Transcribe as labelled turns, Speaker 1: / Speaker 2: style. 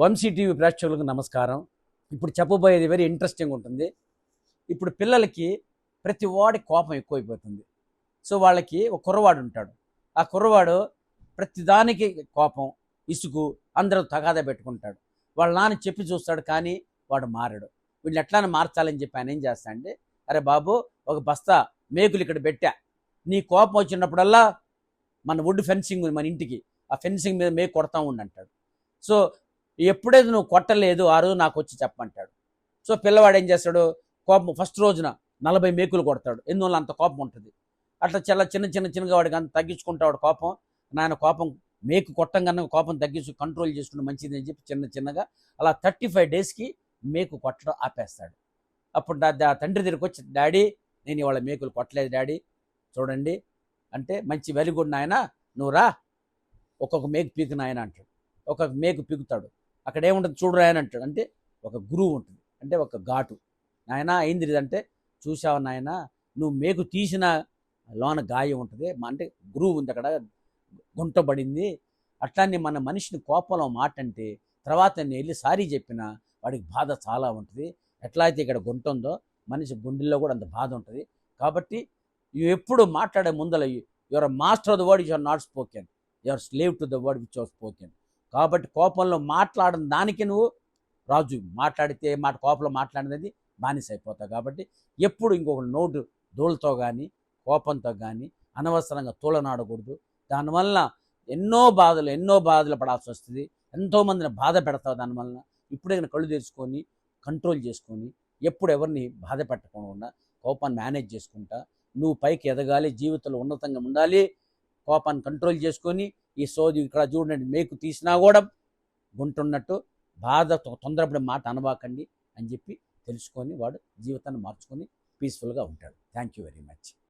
Speaker 1: Vamsi TV ప్రేక్షకులకు నమస్కారం. ఇప్పుడు చెప్పబోయేది వెరీ ఇంట్రెస్టింగ్ ఉంటుంది. ఇప్పుడు పిల్లలకి ప్రతి వాడి కోపం ఎక్కువైపోతుంది. సో వాళ్ళకి ఒక కుర్రవాడు ఉంటాడు. ఆ కుర్రవాడు ప్రతిదానికి కోపం ఇసుకు అందరూ తగాదా పెట్టుకుంటాడు. వాళ్ళ నాన్న చెప్పి చూస్తాడు కానీ వాడు మారడు. వీళ్ళు ఎట్లానే మార్చాలని చెప్పి ఆయన ఏం చేస్తా అంటే అరే బాబు ఒక బస్తా మేకులు ఇక్కడ పెట్టా. నీ కోపం వచ్చినప్పుడల్లా మన వుడ్ ఫెన్సింగ్ ఉంది మన ఇంటికి. ఆ ఫెన్సింగ్ మీద మేకు కొడతా ఉండి అంటాడు. సో ఎప్పుడైతే నువ్వు కొట్టలేదు ఆ రోజు నాకు వచ్చి చెప్పంటాడు సో పిల్లవాడు ఏం చేస్తాడు? కోపం ఫస్ట్ రోజున నలభై మేకులు కొడతాడు. ఎందువల్ల అంత కోపం ఉంటుంది? అట్లా చాలా చిన్న చిన్న చిన్నగా వాడికి అంత తగ్గించుకుంటాడు కోపం. నాయన కోపం మేకు కొట్టంగానే కోపం తగ్గించు కంట్రోల్ చేసుకుంటే మంచిది అని చెప్పి చిన్న చిన్నగా అలా థర్టీ ఫైవ్ డేస్కి మేకు కొట్టడం ఆపేస్తాడు. అప్పుడు దా- దా- తండ్రి దగ్గరికి వచ్చి డాడీ నేను ఇవాళ మేకులు కొట్టలేదు డాడీ. చూడండి. అంటే మంచి వెలుగుడు నాయన. నువ్వు రా. ఒక్కొక్క మేకు పీకు నాయన అంటాడు. ఒక్కొక్క మేకు పీకుతాడు. అక్కడ ఏముంటుంది? చూడు అంటాడు. అంటే ఒక గురువు ఉంటుంది. అంటే ఒక ఘాటు. నాయన అయింది ఇదంటే చూసావు నాయన నువ్వు మేకు తీసిన లోన గాయం ఉంటుంది. మా- అంటే గురువు ఉంది అక్కడ. గుంటబడింది అట్లానే మన మనిషిని కోపంలో మాట అంటే తర్వాత నేను వెళ్ళి సారీ చెప్పిన వాడికి బాధ చాలా ఉంటుంది. ఎట్లా అయితే ఇక్కడ గుంట ఉందో మనిషి గుండెల్లో కూడా అంత బాధ ఉంటుంది. కాబట్టి ఇవి ఎప్పుడు మాట్లాడే ముందల your master of the word your not spoken your slave to the word which are spoken కాబట్టి కోపంలో మాట్లాడని దానికి నువ్వు రాజు మాట్లాడితే మాట కోపంలో మాట్లాడినది బానిస అయిపోతావు కాబట్టి ఎప్పుడు ఇంకొక నోటు దోళ్ళతో కానీ కోపంతో కానీ అనవసరంగా తూలనాడకూడదు. దానివల్ల ఎన్నో బాధలు ఎన్నో బాధలు పడాల్సి వస్తుంది. ఎంతోమందిని బాధ పెడతావు దానివల్ల. ఇప్పుడే కళ్ళు తెరుచుకొని కంట్రోల్ చేసుకొని ఎప్పుడు ఎవరిని బాధ పెట్టకుండా కోపాన్ని మేనేజ్ చేసుకుంటా. నువ్వు పైకి ఎదగాలి జీవితంలో ఉన్నతంగా ఉండాలి. కోపాన్ని కంట్రోల్ చేసుకొని ఈ సోది ఇక్కడ చూడండి మేకు తీసినా కూడా గుంటున్నట్టు బాధ తొందరపడి మాట అనబాకండి అని చెప్పి తెలుసుకొని వాడు జీవితాన్ని మార్చుకొని పీస్ఫుల్గా ఉంటాడు. Thank you very much